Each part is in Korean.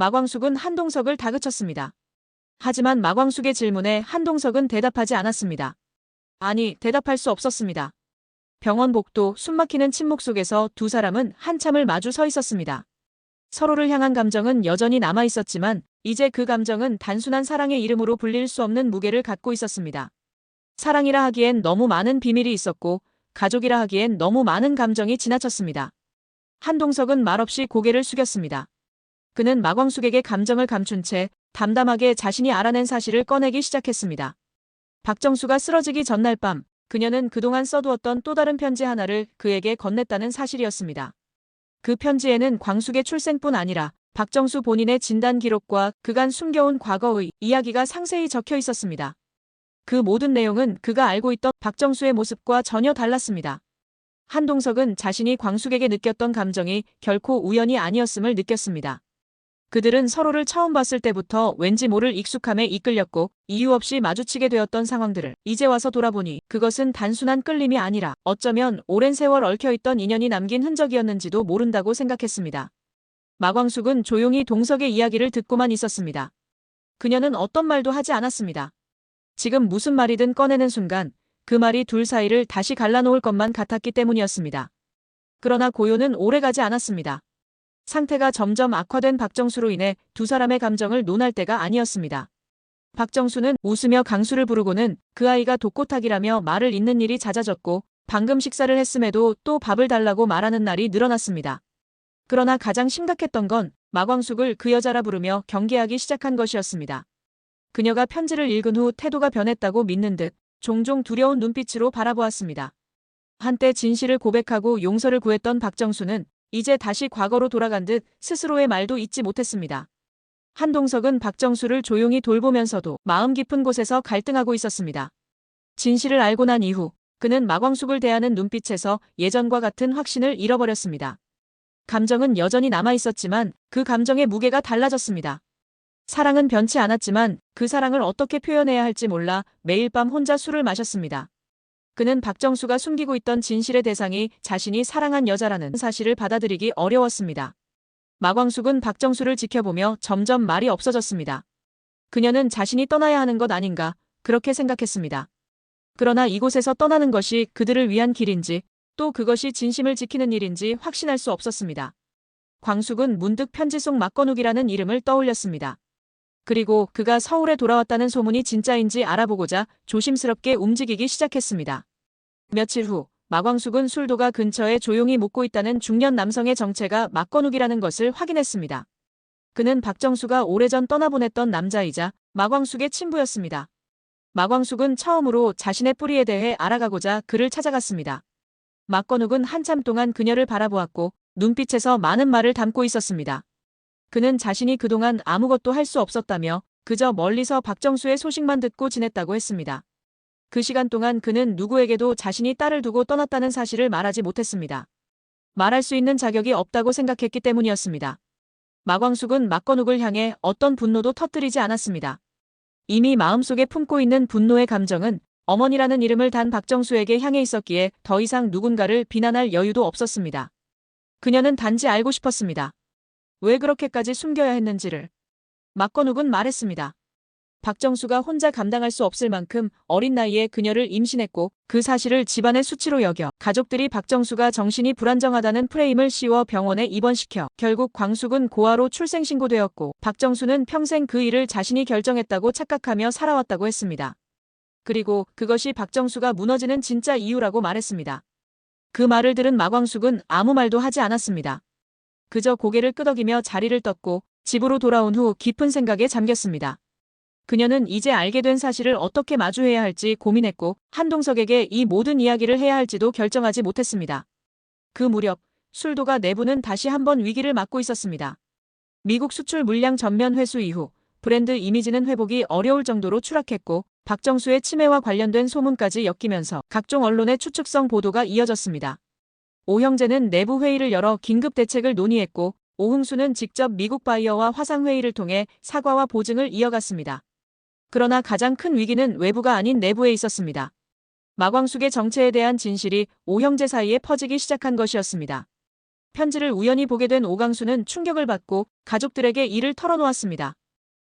마광숙은 한동석을 다그쳤습니다. 하지만 마광숙의 질문에 한동석은 대답하지 않았습니다. 아니, 대답할 수 없었습니다. 병원 복도 숨막히는 침묵 속에서 두 사람은 한참을 마주 서 있었습니다. 서로를 향한 감정은 여전히 남아 있었지만 이제 그 감정은 단순한 사랑의 이름으로 불릴 수 없는 무게를 갖고 있었습니다. 사랑이라 하기엔 너무 많은 비밀이 있었고 가족이라 하기엔 너무 많은 감정이 지나쳤습니다. 한동석은 말없이 고개를 숙였습니다. 그는 마광숙에게 감정을 감춘 채 담담하게 자신이 알아낸 사실을 꺼내기 시작했습니다. 박정수가 쓰러지기 전날 밤 그녀는 그동안 써두었던 또 다른 편지 하나를 그에게 건넸다는 사실이었습니다. 그 편지에는 광숙의 출생뿐 아니라 박정수 본인의 진단 기록과 그간 숨겨온 과거의 이야기가 상세히 적혀 있었습니다. 그 모든 내용은 그가 알고 있던 박정수의 모습과 전혀 달랐습니다. 한동석은 자신이 광숙에게 느꼈던 감정이 결코 우연이 아니었음을 느꼈습니다. 그들은 서로를 처음 봤을 때부터 왠지 모를 익숙함에 이끌렸고 이유 없이 마주치게 되었던 상황들을 이제 와서 돌아보니 그것은 단순한 끌림이 아니라 어쩌면 오랜 세월 얽혀있던 인연이 남긴 흔적이었는지도 모른다고 생각했습니다. 마광숙은 조용히 동석의 이야기를 듣고만 있었습니다. 그녀는 어떤 말도 하지 않았습니다. 지금 무슨 말이든 꺼내는 순간 그 말이 둘 사이를 다시 갈라놓을 것만 같았기 때문이었습니다. 그러나 고요는 오래가지 않았습니다. 상태가 점점 악화된 박정수로 인해 두 사람의 감정을 논할 때가 아니었습니다. 박정수는 웃으며 강수를 부르고는 그 아이가 독고탁이라며 말을 잇는 일이 잦아졌고 방금 식사를 했음에도 또 밥을 달라고 말하는 날이 늘어났습니다. 그러나 가장 심각했던 건 마광숙을 그 여자라 부르며 경계하기 시작한 것이었습니다. 그녀가 편지를 읽은 후 태도가 변했다고 믿는 듯 종종 두려운 눈빛으로 바라보았습니다. 한때 진실을 고백하고 용서를 구했던 박정수는 이제 다시 과거로 돌아간 듯 스스로의 말도 잊지 못했습니다. 한동석은 박정수를 조용히 돌보면서도 마음 깊은 곳에서 갈등하고 있었습니다. 진실을 알고 난 이후 그는 마광숙을 대하는 눈빛에서 예전과 같은 확신을 잃어버렸습니다. 감정은 여전히 남아 있었지만 그 감정의 무게가 달라졌습니다. 사랑은 변치 않았지만 그 사랑을 어떻게 표현해야 할지 몰라 매일 밤 혼자 술을 마셨습니다. 그는 박정수가 숨기고 있던 진실의 대상이 자신이 사랑한 여자라는 사실을 받아들이기 어려웠습니다. 마광숙은 박정수를 지켜보며 점점 말이 없어졌습니다. 그녀는 자신이 떠나야 하는 것 아닌가 그렇게 생각했습니다. 그러나 이곳에서 떠나는 것이 그들을 위한 길인지 또 그것이 진심을 지키는 일인지 확신할 수 없었습니다. 광숙은 문득 편지 속 막건욱이라는 이름을 떠올렸습니다. 그리고 그가 서울에 돌아왔다는 소문이 진짜인지 알아보고자 조심스럽게 움직이기 시작했습니다. 며칠 후 마광숙은 술도가 근처에 조용히 묵고 있다는 중년 남성의 정체가 막건욱이라는 것을 확인했습니다. 그는 박정수가 오래전 떠나보냈던 남자이자 마광숙의 친부였습니다. 마광숙은 처음으로 자신의 뿌리에 대해 알아가고자 그를 찾아갔습니다. 막건욱은 한참 동안 그녀를 바라보았고 눈빛에서 많은 말을 담고 있었습니다. 그는 자신이 그동안 아무것도 할 수 없었다며 그저 멀리서 박정수의 소식만 듣고 지냈다고 했습니다. 그 시간 동안 그는 누구에게도 자신이 딸을 두고 떠났다는 사실을 말하지 못했습니다. 말할 수 있는 자격이 없다고 생각했기 때문이었습니다. 마광숙은 막건욱을 향해 어떤 분노도 터뜨리지 않았습니다. 이미 마음속에 품고 있는 분노의 감정은 어머니라는 이름을 단 박정수에게 향해 있었기에 더 이상 누군가를 비난할 여유도 없었습니다. 그녀는 단지 알고 싶었습니다. 왜 그렇게까지 숨겨야 했는지를. 막건욱은 말했습니다. 박정수가 혼자 감당할 수 없을 만큼 어린 나이에 그녀를 임신했고 그 사실을 집안의 수치로 여겨 가족들이 박정수가 정신이 불안정하다는 프레임을 씌워 병원에 입원시켜 결국 광숙은 고아로 출생신고되었고 박정수는 평생 그 일을 자신이 결정했다고 착각하며 살아왔다고 했습니다. 그리고 그것이 박정수가 무너지는 진짜 이유라고 말했습니다. 그 말을 들은 마광숙은 아무 말도 하지 않았습니다. 그저 고개를 끄덕이며 자리를 떴고 집으로 돌아온 후 깊은 생각에 잠겼습니다. 그녀는 이제 알게 된 사실을 어떻게 마주해야 할지 고민했고 한동석에게 이 모든 이야기를 해야 할지도 결정하지 못했습니다. 그 무렵 술도가 내부는 다시 한번 위기를 맞고 있었습니다. 미국 수출 물량 전면 회수 이후 브랜드 이미지는 회복이 어려울 정도로 추락했고 박정수의 치매와 관련된 소문까지 엮이면서 각종 언론의 추측성 보도가 이어졌습니다. 오 형제는 내부 회의를 열어 긴급 대책을 논의했고 오흥수는 직접 미국 바이어와 화상 회의를 통해 사과와 보증을 이어갔습니다. 그러나 가장 큰 위기는 외부가 아닌 내부에 있었습니다. 마광숙의 정체에 대한 진실이 오 형제 사이에 퍼지기 시작한 것이었습니다. 편지를 우연히 보게 된 오강수는 충격을 받고 가족들에게 이를 털어놓았습니다.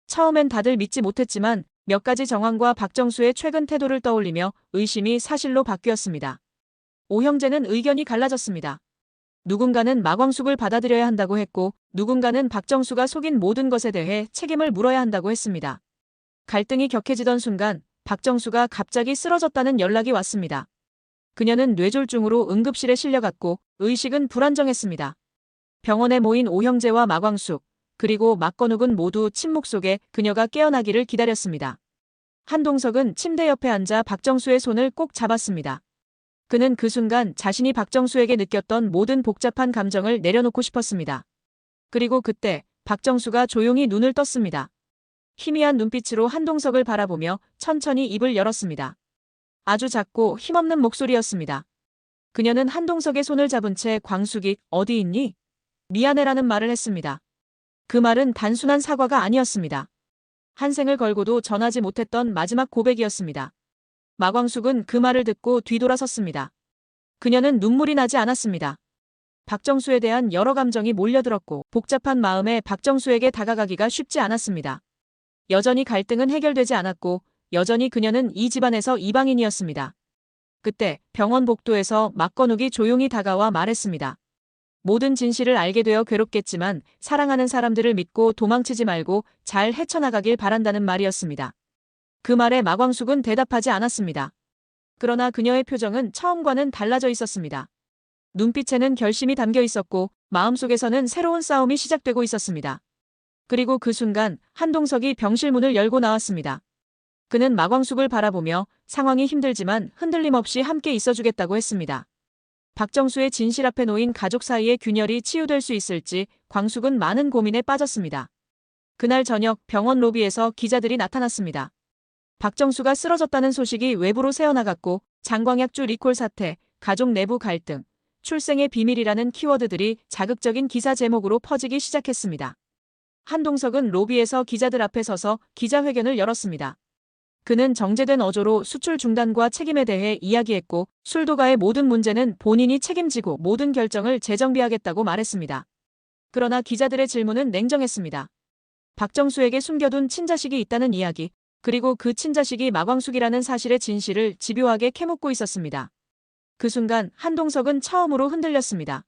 처음엔 다들 믿지 못했지만 몇 가지 정황과 박정수의 최근 태도를 떠올리며 의심이 사실로 바뀌었습니다. 오 형제는 의견이 갈라졌습니다. 누군가는 마광숙을 받아들여야 한다고 했고 누군가는 박정수가 속인 모든 것에 대해 책임을 물어야 한다고 했습니다. 갈등이 격해지던 순간 박정수가 갑자기 쓰러졌다는 연락이 왔습니다. 그녀는 뇌졸중으로 응급실에 실려갔고 의식은 불안정했습니다. 병원에 모인 오형제와 마광숙, 그리고 막건욱은 모두 침묵 속에 그녀가 깨어나기를 기다렸습니다. 한동석은 침대 옆에 앉아 박정수의 손을 꼭 잡았습니다. 그는 그 순간 자신이 박정수에게 느꼈던 모든 복잡한 감정을 내려놓고 싶었습니다. 그리고 그때 박정수가 조용히 눈을 떴습니다. 희미한 눈빛으로 한동석을 바라보며 천천히 입을 열었습니다. 아주 작고 힘없는 목소리였습니다. 그녀는 한동석의 손을 잡은 채 광숙이 어디 있니? 미안해라는 말을 했습니다. 그 말은 단순한 사과가 아니었습니다. 한생을 걸고도 전하지 못했던 마지막 고백이었습니다. 마광숙은 그 말을 듣고 뒤돌아섰습니다. 그녀는 눈물이 나지 않았습니다. 박정수에 대한 여러 감정이 몰려들었고 복잡한 마음에 박정수에게 다가가기가 쉽지 않았습니다. 여전히 갈등은 해결되지 않았고 여전히 그녀는 이 집안에서 이방인이었습니다. 그때 병원 복도에서 막건욱이 조용히 다가와 말했습니다. 모든 진실을 알게 되어 괴롭겠지만 사랑하는 사람들을 믿고 도망치지 말고 잘 헤쳐나가길 바란다는 말이었습니다. 그 말에 마광숙은 대답하지 않았습니다. 그러나 그녀의 표정은 처음과는 달라져 있었습니다. 눈빛에는 결심이 담겨 있었고 마음속에서는 새로운 싸움이 시작되고 있었습니다. 그리고 그 순간 한동석이 병실 문을 열고 나왔습니다. 그는 마광숙을 바라보며 상황이 힘들지만 흔들림 없이 함께 있어주겠다고 했습니다. 박정수의 진실 앞에 놓인 가족 사이의 균열이 치유될 수 있을지 광숙은 많은 고민에 빠졌습니다. 그날 저녁 병원 로비에서 기자들이 나타났습니다. 박정수가 쓰러졌다는 소식이 외부로 새어나갔고 장광약주 리콜 사태, 가족 내부 갈등, 출생의 비밀이라는 키워드들이 자극적인 기사 제목으로 퍼지기 시작했습니다. 한동석은 로비에서 기자들 앞에 서서 기자회견을 열었습니다. 그는 정제된 어조로 수출 중단과 책임에 대해 이야기했고 술도가의 모든 문제는 본인이 책임지고 모든 결정을 재정비하겠다고 말했습니다. 그러나 기자들의 질문은 냉정했습니다. 박정수에게 숨겨둔 친자식이 있다는 이야기, 그리고 그 친자식이 마광숙이라는 사실의 진실을 집요하게 캐묻고 있었습니다. 그 순간 한동석은 처음으로 흔들렸습니다.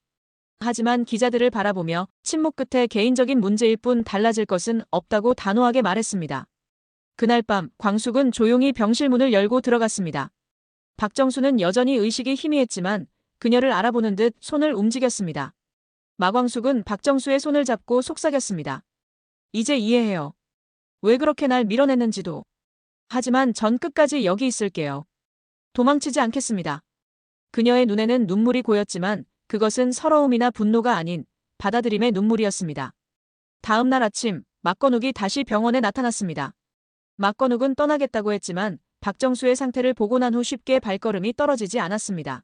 하지만 기자들을 바라보며 침묵 끝에 개인적인 문제일 뿐 달라질 것은 없다고 단호하게 말했습니다. 그날 밤 광숙은 조용히 병실 문을 열고 들어갔습니다. 박정수는 여전히 의식이 희미했지만 그녀를 알아보는 듯 손을 움직였습니다. 마광숙은 박정수의 손을 잡고 속삭였습니다. 이제 이해해요. 왜 그렇게 날 밀어냈는지도. 하지만 전 끝까지 여기 있을게요. 도망치지 않겠습니다. 그녀의 눈에는 눈물이 고였지만 그것은 서러움이나 분노가 아닌 받아들임의 눈물이었습니다. 다음 날 아침 막건욱이 다시 병원에 나타났습니다. 막건욱은 떠나겠다고 했지만 박정수의 상태를 보고 난 후 쉽게 발걸음이 떨어지지 않았습니다.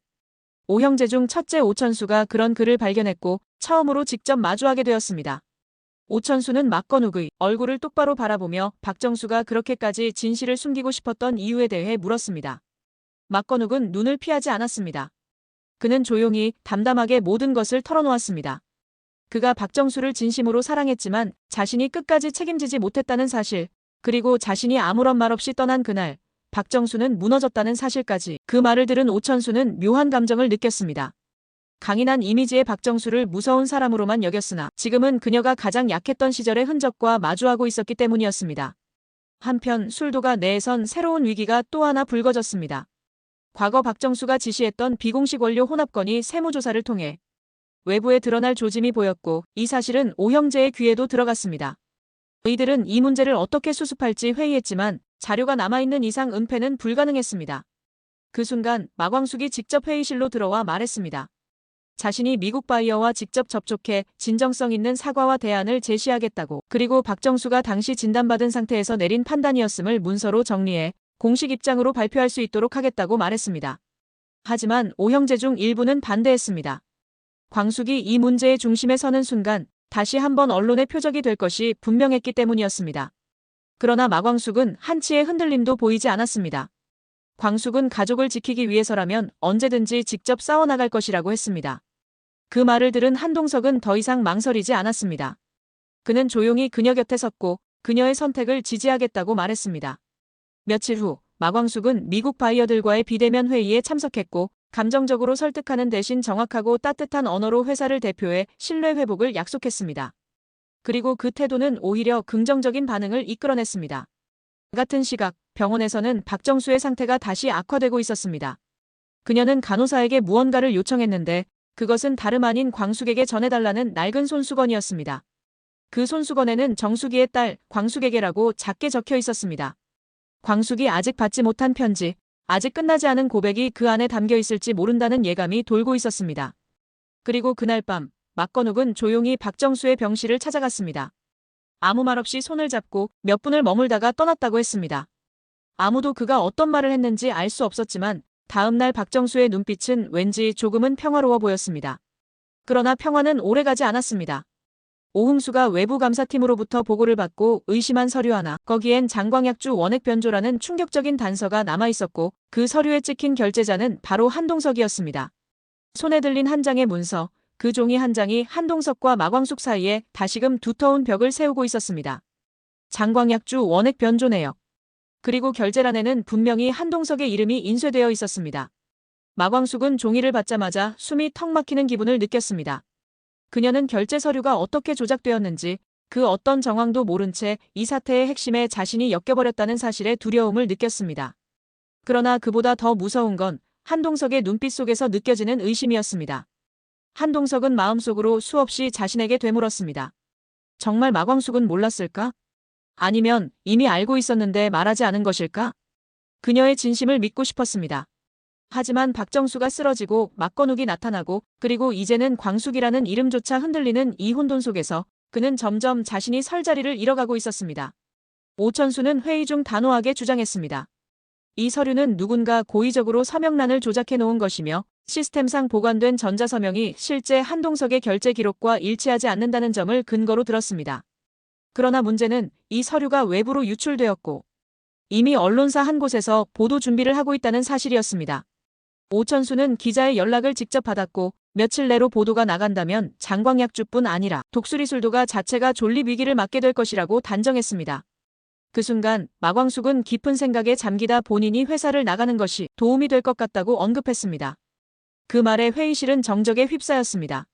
오형제 중 첫째 오천수가 그런 그를 발견했고 처음으로 직접 마주하게 되었습니다. 오천수는 막건욱의 얼굴을 똑바로 바라보며 박정수가 그렇게까지 진실을 숨기고 싶었던 이유에 대해 물었습니다. 막건욱은 눈을 피하지 않았습니다. 그는 조용히 담담하게 모든 것을 털어놓았습니다. 그가 박정수를 진심으로 사랑했지만 자신이 끝까지 책임지지 못했다는 사실, 그리고 자신이 아무런 말 없이 떠난 그날, 박정수는 무너졌다는 사실까지 그 말을 들은 오천수는 묘한 감정을 느꼈습니다. 강인한 이미지의 박정수를 무서운 사람으로만 여겼으나 지금은 그녀가 가장 약했던 시절의 흔적과 마주하고 있었기 때문이었습니다. 한편 술도가 내에선 새로운 위기가 또 하나 불거졌습니다. 과거 박정수가 지시했던 비공식 원료 혼합건이 세무조사를 통해 외부에 드러날 조짐이 보였고 이 사실은 오형제의 귀에도 들어갔습니다. 이들은 이 문제를 어떻게 수습할지 회의했지만 자료가 남아있는 이상 은폐는 불가능했습니다. 그 순간 마광숙이 직접 회의실로 들어와 말했습니다. 자신이 미국 바이어와 직접 접촉해 진정성 있는 사과와 대안을 제시하겠다고 그리고 박정수가 당시 진단받은 상태에서 내린 판단이었음을 문서로 정리해 공식 입장으로 발표할 수 있도록 하겠다고 말했습니다. 하지만 오형제 중 일부는 반대했습니다. 광숙이 이 문제의 중심에 서는 순간 다시 한번 언론의 표적이 될 것이 분명했기 때문이었습니다. 그러나 마광숙은 한치의 흔들림도 보이지 않았습니다. 광숙은 가족을 지키기 위해서라면 언제든지 직접 싸워나갈 것이라고 했습니다. 그 말을 들은 한동석은 더 이상 망설이지 않았습니다. 그는 조용히 그녀 곁에 섰고 그녀의 선택을 지지하겠다고 말했습니다. 며칠 후 마광숙은 미국 바이어들과의 비대면 회의에 참석했고 감정적으로 설득하는 대신 정확하고 따뜻한 언어로 회사를 대표해 신뢰 회복을 약속했습니다. 그리고 그 태도는 오히려 긍정적인 반응을 이끌어냈습니다. 같은 시각 병원에서는 박정수의 상태가 다시 악화되고 있었습니다. 그녀는 간호사에게 무언가를 요청했는데 그것은 다름 아닌 광숙에게 전해달라는 낡은 손수건이었습니다. 그 손수건에는 정숙이의 딸 광숙에게라고 작게 적혀 있었습니다. 광숙이 아직 받지 못한 편지, 아직 끝나지 않은 고백이 그 안에 담겨 있을지 모른다는 예감이 돌고 있었습니다. 그리고 그날 밤 막건욱은 조용히 박정수의 병실을 찾아갔습니다. 아무 말 없이 손을 잡고 몇 분을 머물다가 떠났다고 했습니다. 아무도 그가 어떤 말을 했는지 알 수 없었지만 다음 날 박정수의 눈빛은 왠지 조금은 평화로워 보였습니다. 그러나 평화는 오래가지 않았습니다. 오흥수가 외부 감사팀으로부터 보고를 받고 의심한 서류 하나, 거기엔 장광약주 원액 변조라는 충격적인 단서가 남아 있었고 그 서류에 찍힌 결제자는 바로 한동석이었습니다. 손에 들린 한 장의 문서, 그 종이 한 장이 한동석과 마광숙 사이에 다시금 두터운 벽을 세우고 있었습니다. 장광약주 원액 변조 내역. 그리고 결제란에는 분명히 한동석의 이름이 인쇄되어 있었습니다. 마광숙은 종이를 받자마자 숨이 턱 막히는 기분을 느꼈습니다. 그녀는 결제 서류가 어떻게 조작되었는지 그 어떤 정황도 모른 채 이 사태의 핵심에 자신이 엮여버렸다는 사실에 두려움을 느꼈습니다. 그러나 그보다 더 무서운 건 한동석의 눈빛 속에서 느껴지는 의심이었습니다. 한동석은 마음속으로 수없이 자신에게 되물었습니다. 정말 마광숙은 몰랐을까? 아니면 이미 알고 있었는데 말하지 않은 것일까? 그녀의 진심을 믿고 싶었습니다. 하지만 박정수가 쓰러지고 막건욱이 나타나고 그리고 이제는 광숙이라는 이름조차 흔들리는 이 혼돈 속에서 그는 점점 자신이 설 자리를 잃어가고 있었습니다. 오천수는 회의 중 단호하게 주장했습니다. 이 서류는 누군가 고의적으로 서명란을 조작해 놓은 것이며 시스템상 보관된 전자서명이 실제 한동석의 결제 기록과 일치하지 않는다는 점을 근거로 들었습니다. 그러나 문제는 이 서류가 외부로 유출되었고 이미 언론사 한 곳에서 보도 준비를 하고 있다는 사실이었습니다. 오천수는 기자의 연락을 직접 받았고 며칠 내로 보도가 나간다면 장광약주뿐 아니라 독수리술도가 자체가 존립 위기를 맞게 될 것이라고 단정했습니다. 그 순간 마광숙은 깊은 생각에 잠기다 본인이 회사를 나가는 것이 도움이 될 것 같다고 언급했습니다. 그 말에 회의실은 정적에 휩싸였습니다.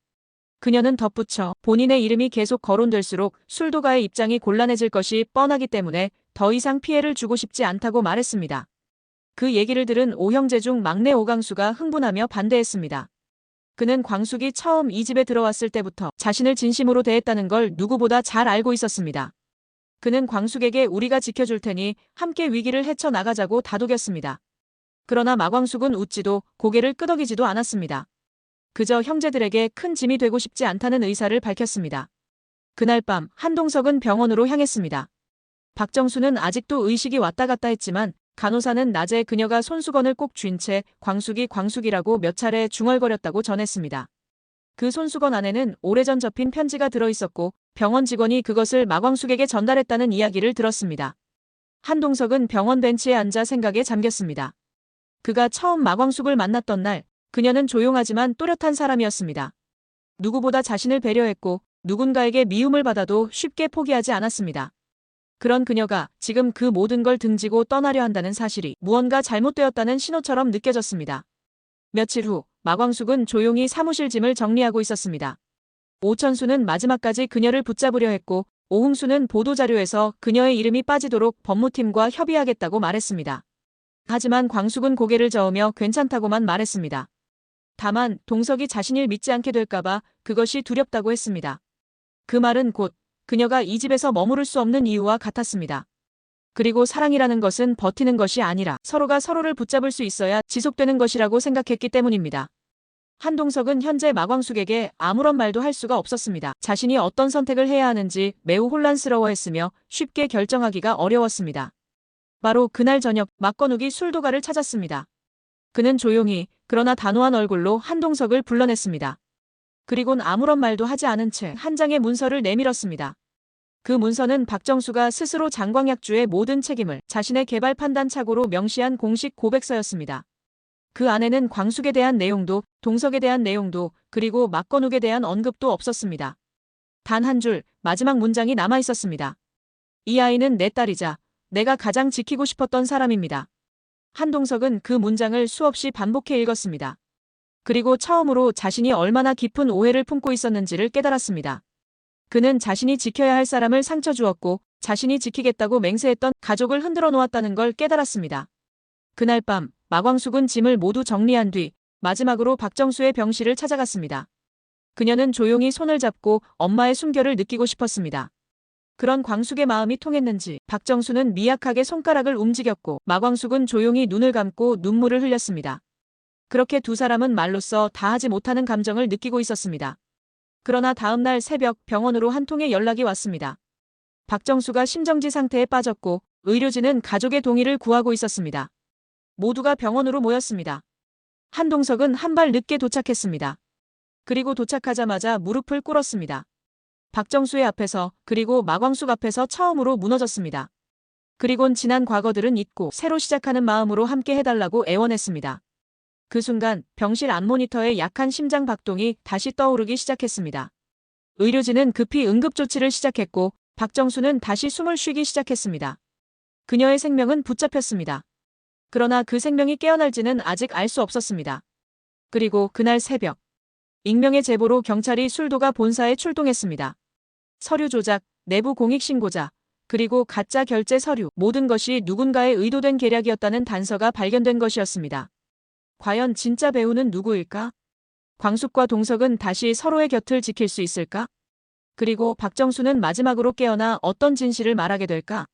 그녀는 덧붙여 본인의 이름이 계속 거론될수록 술도가의 입장이 곤란해질 것이 뻔하기 때문에 더 이상 피해를 주고 싶지 않다고 말했습니다. 그 얘기를 들은 오형제 중 막내 오강수가 흥분하며 반대했습니다. 그는 광숙이 처음 이 집에 들어왔을 때부터 자신을 진심으로 대했다는 걸 누구보다 잘 알고 있었습니다. 그는 광숙에게 우리가 지켜줄 테니 함께 위기를 헤쳐나가자고 다독였습니다. 그러나 마광숙은 웃지도 고개를 끄덕이지도 않았습니다. 그저 형제들에게 큰 짐이 되고 싶지 않다는 의사를 밝혔습니다. 그날 밤 한동석은 병원으로 향했습니다. 박정수는 아직도 의식이 왔다 갔다 했지만 간호사는 낮에 그녀가 손수건을 꼭 쥔 채 광숙이 광숙이라고 몇 차례 중얼거렸다고 전했습니다. 그 손수건 안에는 오래전 접힌 편지가 들어있었고 병원 직원이 그것을 마광숙에게 전달했다는 이야기를 들었습니다. 한동석은 병원 벤치에 앉아 생각에 잠겼습니다. 그가 처음 마광숙을 만났던 날 그녀는 조용하지만 또렷한 사람이었습니다. 누구보다 자신을 배려했고 누군가에게 미움을 받아도 쉽게 포기하지 않았습니다. 그런 그녀가 지금 그 모든 걸 등지고 떠나려 한다는 사실이 무언가 잘못되었다는 신호처럼 느껴졌습니다. 며칠 후 마광숙은 조용히 사무실 짐을 정리하고 있었습니다. 오천수는 마지막까지 그녀를 붙잡으려 했고 오흥수는 보도자료에서 그녀의 이름이 빠지도록 법무팀과 협의하겠다고 말했습니다. 하지만 광숙은 고개를 저으며 괜찮다고만 말했습니다. 다만 동석이 자신을 믿지 않게 될까봐 그것이 두렵다고 했습니다. 그 말은 곧 그녀가 이 집에서 머무를 수 없는 이유와 같았습니다. 그리고 사랑이라는 것은 버티는 것이 아니라 서로가 서로를 붙잡을 수 있어야 지속되는 것이라고 생각했기 때문입니다. 한동석은 현재 마광숙에게 아무런 말도 할 수가 없었습니다. 자신이 어떤 선택을 해야 하는지 매우 혼란스러워했으며 쉽게 결정하기가 어려웠습니다. 바로 그날 저녁 막건욱이 술도가를 찾았습니다. 그는 조용히 그러나 단호한 얼굴로 한동석을 불러냈습니다. 그리곤 아무런 말도 하지 않은 채 한 장의 문서를 내밀었습니다. 그 문서는 박정수가 스스로 장광약주의 모든 책임을 자신의 개발 판단 착오로 명시한 공식 고백서였습니다. 그 안에는 광숙에 대한 내용도, 동석에 대한 내용도, 그리고 막건욱에 대한 언급도 없었습니다. 단 한 줄, 마지막 문장이 남아 있었습니다. 이 아이는 내 딸이자 내가 가장 지키고 싶었던 사람입니다. 한동석은 그 문장을 수없이 반복해 읽었습니다. 그리고 처음으로 자신이 얼마나 깊은 오해를 품고 있었는지를 깨달았습니다. 그는 자신이 지켜야 할 사람을 상처 주었고 자신이 지키겠다고 맹세했던 가족을 흔들어 놓았다는 걸 깨달았습니다. 그날 밤 마광숙은 짐을 모두 정리한 뒤 마지막으로 박정수의 병실을 찾아갔습니다. 그녀는 조용히 손을 잡고 엄마의 숨결을 느끼고 싶었습니다. 그런 광숙의 마음이 통했는지 박정수는 미약하게 손가락을 움직였고 마광숙은 조용히 눈을 감고 눈물을 흘렸습니다. 그렇게 두 사람은 말로써 다 하지 못하는 감정을 느끼고 있었습니다. 그러나 다음 날 새벽 병원으로 한 통의 연락이 왔습니다. 박정수가 심정지 상태에 빠졌고 의료진은 가족의 동의를 구하고 있었습니다. 모두가 병원으로 모였습니다. 한동석은 한 발 늦게 도착했습니다. 그리고 도착하자마자 무릎을 꿇었습니다. 박정수의 앞에서 그리고 마광숙 앞에서 처음으로 무너졌습니다. 그리곤 지난 과거들은 잊고 새로 시작하는 마음으로 함께 해달라고 애원했습니다. 그 순간 병실 안 모니터의 약한 심장 박동이 다시 떠오르기 시작했습니다. 의료진은 급히 응급조치를 시작했고 박정수는 다시 숨을 쉬기 시작했습니다. 그녀의 생명은 붙잡혔습니다. 그러나 그 생명이 깨어날지는 아직 알 수 없었습니다. 그리고 그날 새벽 익명의 제보로 경찰이 술도가 본사에 출동했습니다. 서류 조작, 내부 공익 신고자, 그리고 가짜 결제 서류 모든 것이 누군가의 의도된 계략이었다는 단서가 발견된 것이었습니다. 과연 진짜 배우는 누구일까? 광숙과 동석은 다시 서로의 곁을 지킬 수 있을까? 그리고 박정수는 마지막으로 깨어나 어떤 진실을 말하게 될까?